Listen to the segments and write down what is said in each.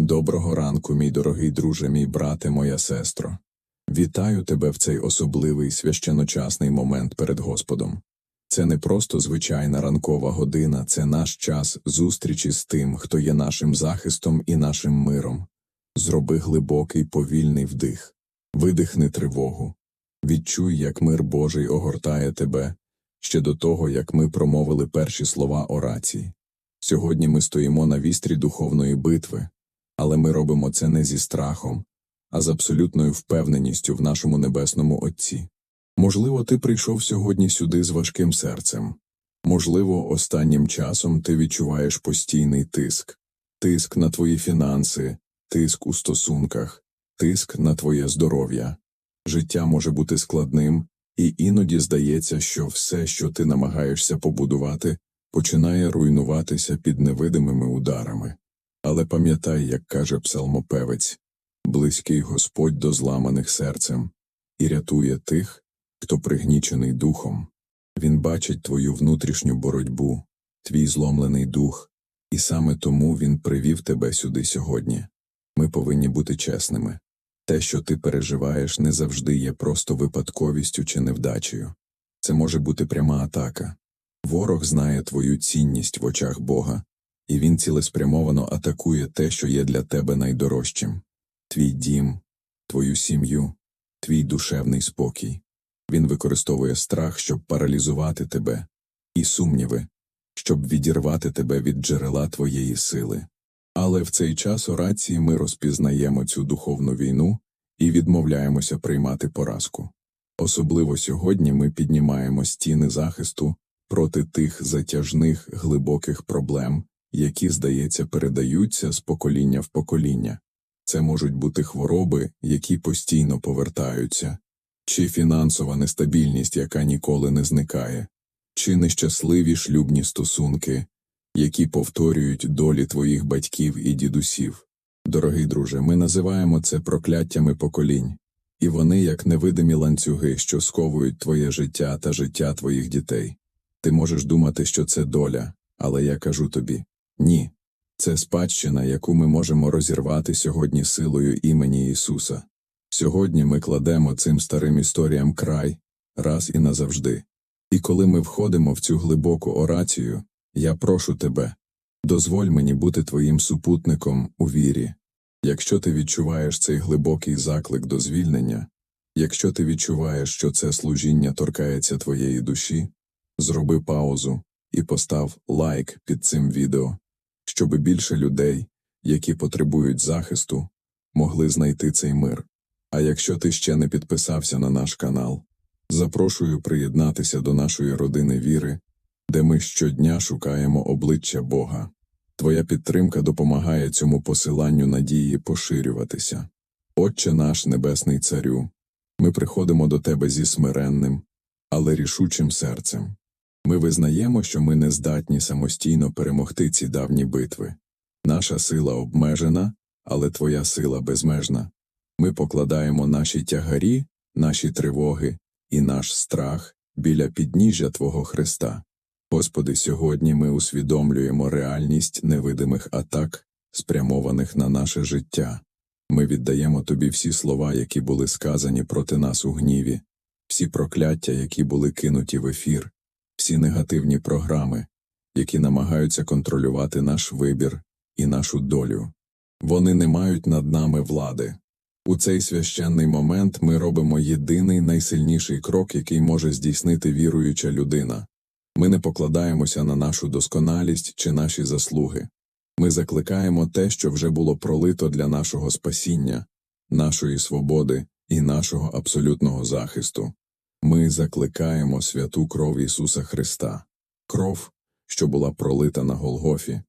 Доброго ранку, мій дорогий друже, мій брате, моя сестро. Вітаю тебе в цей особливий священочасний момент перед Господом. Це не просто звичайна ранкова година, це наш час зустрічі з тим, хто є нашим захистом і нашим миром. Зроби глибокий повільний вдих, видихни тривогу, відчуй, як мир Божий огортає тебе ще до того, як ми промовили перші слова орації. Сьогодні ми стоїмо на вістрі духовної битви, але ми робимо це не зі страхом, а з абсолютною впевненістю в нашому небесному Отці. Можливо, ти прийшов сьогодні сюди з важким серцем. Можливо, останнім часом ти відчуваєш постійний тиск, тиск на твої фінанси, тиск у стосунках, тиск на твоє здоров'я. Життя може бути складним, і іноді здається, що все, що ти намагаєшся побудувати, починає руйнуватися під невидимими ударами. Але пам'ятай, як каже псалмопевець, близький Господь до зламаних серцем і рятує тих, хто пригнічений духом. Він бачить твою внутрішню боротьбу, твій зломлений дух, і саме тому він привів тебе сюди сьогодні. Ми повинні бути чесними. Те, що ти переживаєш, не завжди є просто випадковістю чи невдачею. Це може бути пряма атака. Ворог знає твою цінність в очах Бога, і він цілеспрямовано атакує те, що є для тебе найдорожчим твій дім, твою сім'ю, твій душевний спокій. Він використовує страх, щоб паралізувати тебе, і сумніви, щоб відірвати тебе від джерела твоєї сили. Але в цей час орації ми розпізнаємо цю духовну війну і відмовляємося приймати поразку. Особливо сьогодні ми піднімаємо стіни захисту проти тих затяжних глибоких проблем, які, здається, передаються з покоління в покоління. Це можуть бути хвороби, які постійно повертаються, чи фінансова нестабільність, яка ніколи не зникає, чи нещасливі шлюбні стосунки, які повторюють долі твоїх батьків і дідусів. Дорогий друже, ми називаємо це прокляттями поколінь, і вони як невидимі ланцюги, що сковують твоє життя та життя твоїх дітей. Ти можеш думати, що це доля, але я кажу тобі ні. Це спадщина, яку ми можемо розірвати сьогодні силою імені Ісуса. Сьогодні ми кладемо цим старим історіям край раз і назавжди. І коли ми входимо в цю глибоку орацію, я прошу тебе, дозволь мені бути твоїм супутником у вірі. Якщо ти відчуваєш цей глибокий заклик до звільнення, якщо ти відчуваєш, що це служіння торкається твоєї душі, зроби паузу і постав лайк під цим відео, щоб більше людей, які потребують захисту, могли знайти цей мир. А якщо ти ще не підписався на наш канал, запрошую приєднатися до нашої родини віри, де ми щодня шукаємо обличчя Бога. Твоя підтримка допомагає цьому посиланню надії поширюватися. Отче наш Небесний Царю, ми приходимо до Тебе зі смиренним, але рішучим серцем. Ми визнаємо, що ми не здатні самостійно перемогти ці давні битви. Наша сила обмежена, але Твоя сила безмежна. Ми покладаємо наші тягарі, наші тривоги і наш страх біля підніжжя Твого Христа. Господи, сьогодні ми усвідомлюємо реальність невидимих атак, спрямованих на наше життя. Ми віддаємо Тобі всі слова, які були сказані проти нас у гніві, всі прокляття, які були кинуті в ефір, всі негативні програми, які намагаються контролювати наш вибір і нашу долю. Вони не мають над нами влади. У цей священний момент ми робимо єдиний найсильніший крок, який може здійснити віруюча людина. Ми не покладаємося на нашу досконалість чи наші заслуги. Ми закликаємо те, що вже було пролито для нашого спасіння, нашої свободи і нашого абсолютного захисту. Ми закликаємо святу кров Ісуса Христа, кров, що була пролита на Голгофі.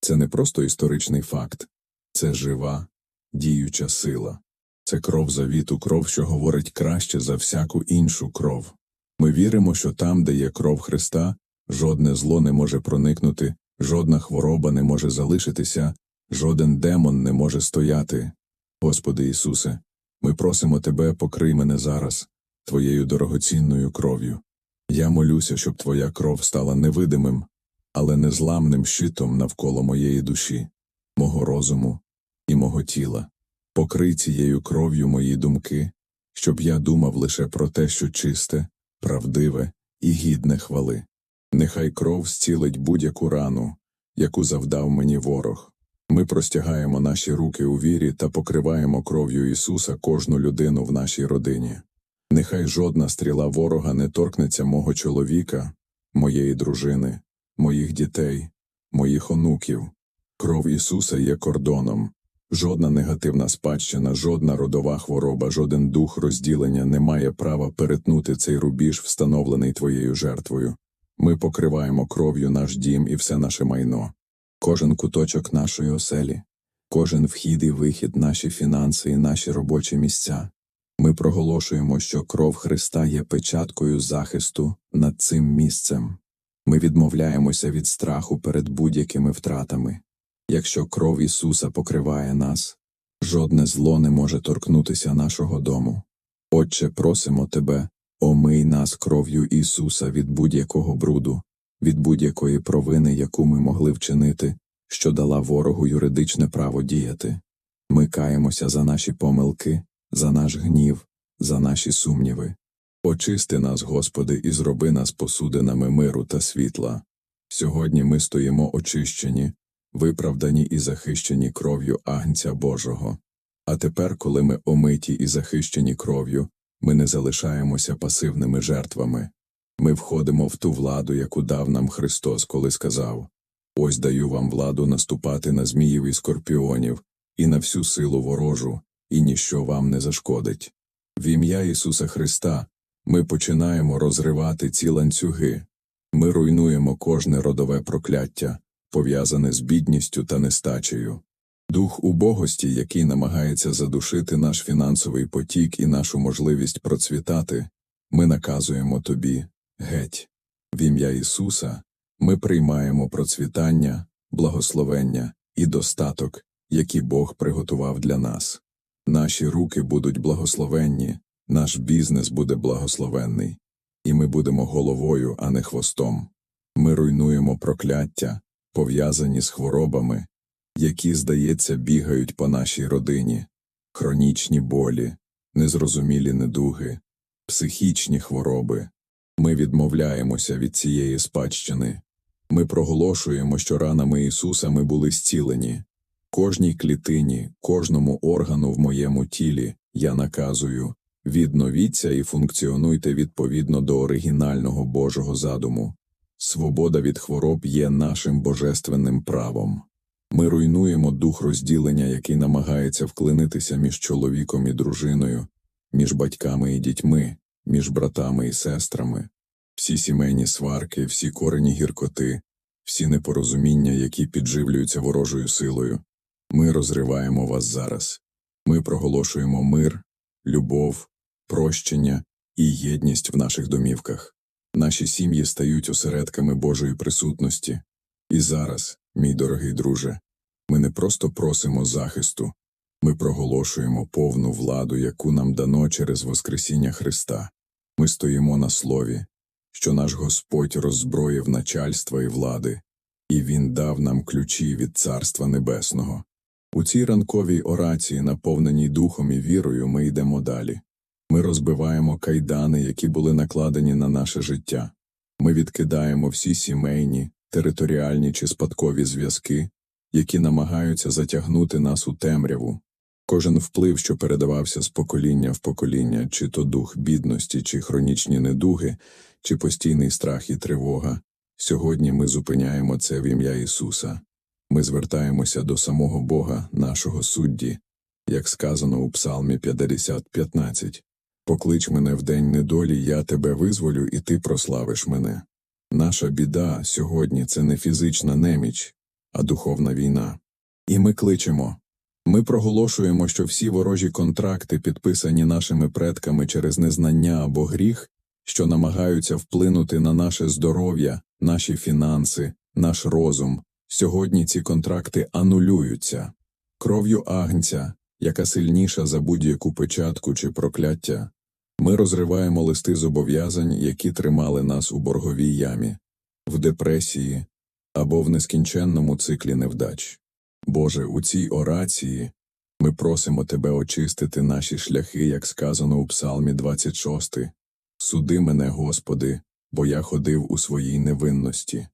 Це не просто історичний факт, це жива, діюча сила, це кров завіту, кров, що говорить краще за всяку іншу кров. Ми віримо, що там, де є кров Христа, жодне зло не може проникнути, жодна хвороба не може залишитися, жоден демон не може стояти. Господи Ісусе, ми просимо Тебе, покрий мене зараз, Твоєю дорогоцінною кров'ю. Я молюся, щоб Твоя кров стала невидимим, але незламним щитом навколо моєї душі, мого розуму і мого тіла. Покрий цією кров'ю мої думки, щоб я думав лише про те, що чисте, правдиве і гідне хвали. Нехай кров зцілить будь-яку рану, яку завдав мені ворог. Ми простягаємо наші руки у вірі та покриваємо кров'ю Ісуса кожну людину в нашій родині. Нехай жодна стріла ворога не торкнеться мого чоловіка, моєї дружини, моїх дітей, моїх онуків. Кров Ісуса є кордоном. Жодна негативна спадщина, жодна родова хвороба, жоден дух розділення не має права перетнути цей рубіж, встановлений твоєю жертвою. Ми покриваємо кров'ю наш дім і все наше майно, кожен куточок нашої оселі, кожен вхід і вихід, наші фінанси і наші робочі місця. Ми проголошуємо, що кров Христа є печаткою захисту над цим місцем. Ми відмовляємося від страху перед будь-якими втратами. Якщо кров Ісуса покриває нас, жодне зло не може торкнутися нашого дому. Отче, просимо Тебе, омий нас кров'ю Ісуса від будь-якого бруду, від будь-якої провини, яку ми могли вчинити, що дала ворогу юридичне право діяти. Ми каємося за наші помилки, за наш гнів, за наші сумніви. Очисти нас, Господи, і зроби нас посудинами миру та світла. Сьогодні ми стоїмо очищені, виправдані і захищені кров'ю Агнця Божого. А тепер, коли ми омиті і захищені кров'ю, ми не залишаємося пасивними жертвами. Ми входимо в ту владу, яку дав нам Христос, коли сказав Ось даю вам владу наступати на зміїв і скорпіонів, і на всю силу ворожу, і ніщо вам не зашкодить. В ім'я Ісуса Христа ми починаємо розривати ці ланцюги, ми руйнуємо кожне родове прокляття, пов'язане з бідністю та нестачею. Дух убогості, який намагається задушити наш фінансовий потік і нашу можливість процвітати, ми наказуємо тобі геть. В ім'я Ісуса ми приймаємо процвітання, благословення і достаток, які Бог приготував для нас. Наші руки будуть благословенні, наш бізнес буде благословенний, і ми будемо головою, а не хвостом. Ми руйнуємо прокляття, пов'язані з хворобами, які, здається, бігають по нашій родині, хронічні болі, незрозумілі недуги, психічні хвороби. Ми відмовляємося від цієї спадщини. Ми проголошуємо, що ранами Ісуса ми були зцілені. Кожній клітині, кожному органу в моєму тілі я наказую відновіться і функціонуйте відповідно до оригінального Божого задуму. Свобода від хвороб є нашим божественним правом. Ми руйнуємо дух розділення, який намагається вклинитися між чоловіком і дружиною, між батьками і дітьми, між братами і сестрами. Всі сімейні сварки, всі корені гіркоти, всі непорозуміння, які підживлюються ворожою силою. Ми розриваємо вас зараз. Ми проголошуємо мир, любов, прощення і єдність в наших домівках. Наші сім'ї стають осередками Божої присутності. І зараз, мій дорогий друже, ми не просто просимо захисту, ми проголошуємо повну владу, яку нам дано через Воскресіння Христа. Ми стоїмо на слові, що наш Господь роззброїв начальства і влади, і Він дав нам ключі від Царства Небесного. У цій ранковій орації, наповненій духом і вірою, ми йдемо далі. Ми розбиваємо кайдани, які були накладені на наше життя. Ми відкидаємо всі сімейні, територіальні чи спадкові зв'язки, які намагаються затягнути нас у темряву. Кожен вплив, що передавався з покоління в покоління, чи то дух бідності, чи хронічні недуги, чи постійний страх і тривога. Сьогодні ми зупиняємо це в ім'я Ісуса. Ми звертаємося до самого Бога, нашого судді, як сказано у Псалмі 50.15. Поклич мене в день недолі, я тебе визволю, і ти прославиш мене. Наша біда сьогодні це не фізична неміч, а духовна війна. І ми кличемо. Ми проголошуємо, що всі ворожі контракти, підписані нашими предками через незнання або гріх, що намагаються вплинути на наше здоров'я, наші фінанси, наш розум, сьогодні ці контракти анулюються. Кров'ю агнця, яка сильніша за будь-яку печатку чи прокляття, ми розриваємо листи зобов'язань, які тримали нас у борговій ямі, в депресії або в нескінченному циклі невдач. Боже, у цій орації Ми просимо Тебе очистити наші шляхи, як сказано у Псалмі 26. Суди мене, Господи, бо я ходив у своїй невинності.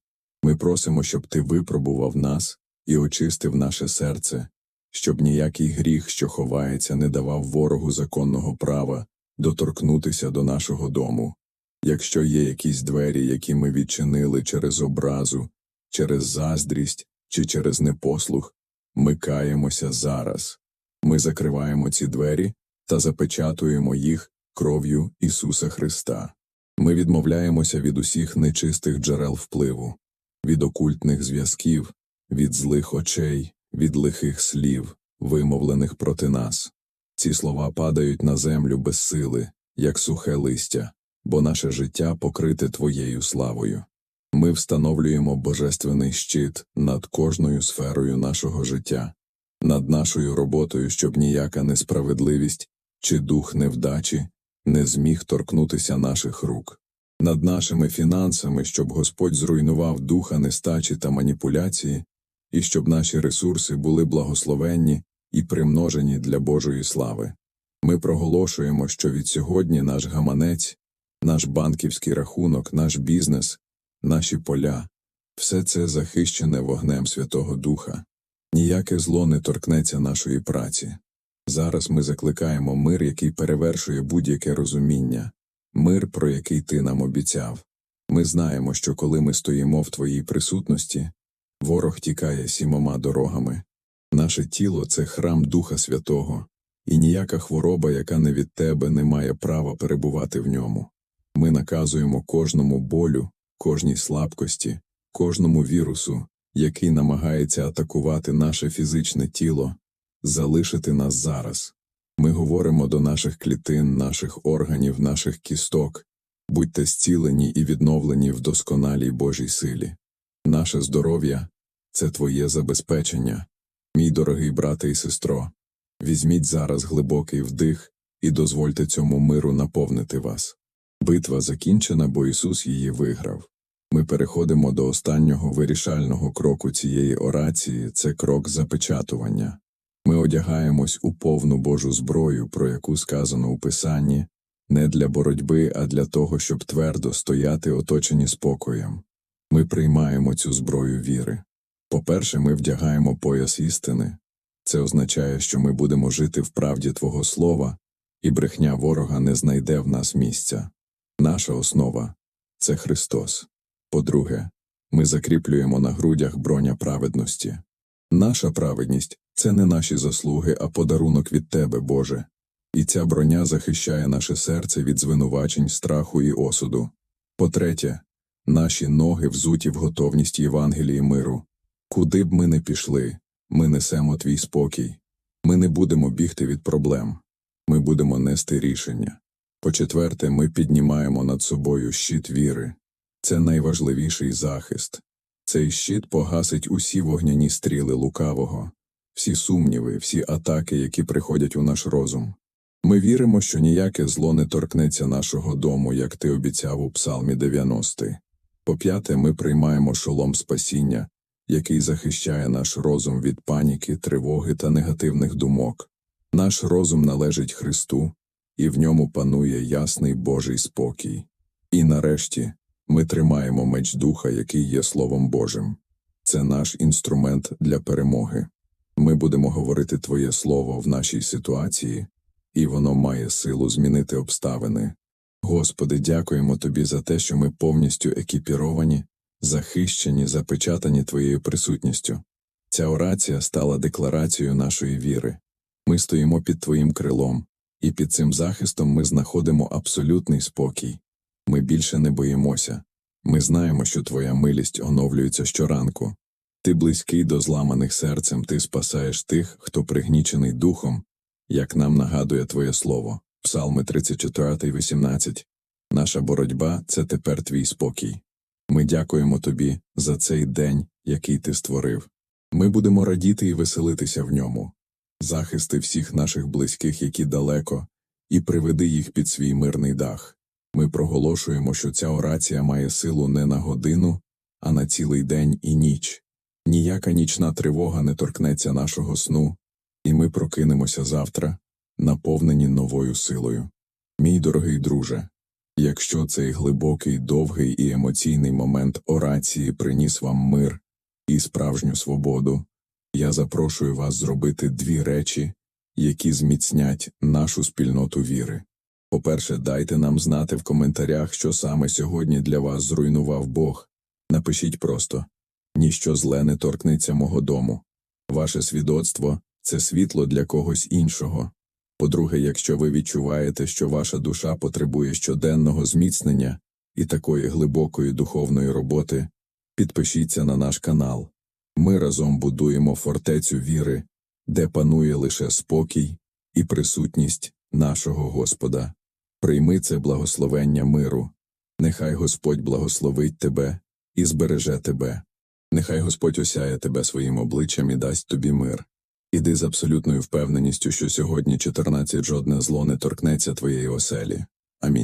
Ми просимо, щоб Ти випробував нас і очистив наше серце, щоб ніякий гріх, що ховається, не давав ворогу законного права доторкнутися до нашого дому. Якщо є якісь двері, які ми відчинили через образу, через заздрість чи через непослух, ми каємося зараз. Ми закриваємо ці двері та запечатуємо їх кров'ю Ісуса Христа. Ми відмовляємося від усіх нечистих джерел впливу, від окультних зв'язків, від злих очей, від лихих слів, вимовлених проти нас. Ці слова падають на землю без сили, як сухе листя, бо наше життя покрите Твоєю славою. Ми встановлюємо божественний щит над кожною сферою нашого життя, над нашою роботою, щоб ніяка несправедливість чи дух невдачі не зміг торкнутися наших рук, над нашими фінансами, щоб Господь зруйнував духа нестачі та маніпуляції, і щоб наші ресурси були благословенні і примножені для Божої слави. Ми проголошуємо, що від сьогодні наш гаманець, наш банківський рахунок, наш бізнес, наші поля все це захищене вогнем Святого Духа. Ніяке зло не торкнеться нашої праці. Зараз ми закликаємо мир, який перевершує будь-яке розуміння, мир, про який ти нам обіцяв. Ми знаємо, що коли ми стоїмо в твоїй присутності, ворог тікає сімома дорогами. Наше тіло це храм Духа Святого, і ніяка хвороба, яка не від тебе, не має права перебувати в ньому. Ми наказуємо кожному болю, кожній слабкості, кожному вірусу, який намагається атакувати наше фізичне тіло, залишити нас зараз. Ми говоримо до наших клітин, наших органів, наших кісток, будьте зцілені і відновлені в досконалій Божій силі. Наше здоров'я це твоє забезпечення, мій дорогий брате і сестро. Візьміть зараз глибокий вдих і дозвольте цьому миру наповнити вас. Битва закінчена, бо Ісус її виграв. Ми переходимо до останнього вирішального кроку цієї орації це крок запечатування. Ми одягаємось у повну Божу зброю, про яку сказано у Писанні, не для боротьби, а для того, щоб твердо стояти оточені спокоєм. Ми приймаємо цю зброю віри. По-перше, ми вдягаємо пояс істини. Це означає, що ми будемо жити в правді Твого Слова, і брехня ворога не знайде в нас місця. Наша основа це Христос. По-друге, ми закріплюємо на грудях броня праведності. Наша праведність це не наші заслуги, а подарунок від Тебе, Боже. І ця броня захищає наше серце від звинувачень, страху і осуду. По-третє, наші ноги взуті в готовність Євангелії миру. Куди б ми не пішли, ми несемо твій спокій. Ми не будемо бігти від проблем, ми будемо нести рішення. По-четверте, ми піднімаємо над собою щит віри. Це найважливіший захист. Цей щит погасить усі вогняні стріли лукавого, всі сумніви, всі атаки, які приходять у наш розум. Ми віримо, що ніяке зло не торкнеться нашого дому, як ти обіцяв у Псалмі 90. По п'яте, ми приймаємо шолом спасіння, який захищає наш розум від паніки, тривоги та негативних думок. Наш розум належить Христу, і в ньому панує ясний Божий спокій. І нарешті ми тримаємо меч духа, який є Словом Божим. Це наш інструмент для перемоги. Ми будемо говорити Твоє Слово в нашій ситуації, і воно має силу змінити обставини. Господи, дякуємо Тобі за те, що ми повністю екіпіровані, захищені, запечатані Твоєю присутністю. Ця орація стала декларацією нашої віри. Ми стоїмо під Твоїм крилом, і під цим захистом ми знаходимо абсолютний спокій. Ми більше не боїмося. Ми знаємо, що Твоя милість оновлюється щоранку. Ти близький до зламаних серцем, ти спасаєш тих, хто пригнічений духом, як нам нагадує Твоє Слово, Псалми 34 18. Наша боротьба це тепер твій спокій. Ми дякуємо тобі за цей день, який ти створив. Ми будемо радіти і веселитися в ньому. Захисти всіх наших близьких, які далеко, і приведи їх під свій мирний дах. Ми проголошуємо, що ця орація має силу не на годину, а на цілий день і ніч. Ніяка нічна тривога не торкнеться нашого сну, і ми прокинемося завтра, наповнені новою силою. Мій дорогий друже, якщо цей глибокий, довгий і емоційний момент орації приніс вам мир і справжню свободу, я запрошую вас зробити дві речі, які зміцнять нашу спільноту віри. По-перше, дайте нам знати в коментарях, що саме сьогодні для вас зруйнував Бог. Напишіть просто ніщо зле не торкнеться мого дому. Ваше свідоцтво це світло для когось іншого. По-друге, якщо ви відчуваєте, що ваша душа потребує щоденного зміцнення і такої глибокої духовної роботи, підпишіться на наш канал. Ми разом будуємо фортецю віри, де панує лише спокій і присутність нашого Господа. Прийми це благословення миру. Нехай Господь благословить тебе і збереже тебе. Нехай Господь осяє тебе своїм обличчям і дасть тобі мир. Іди з абсолютною впевненістю, що сьогодні 14 жодне зло не торкнеться твоєї оселі. Амінь.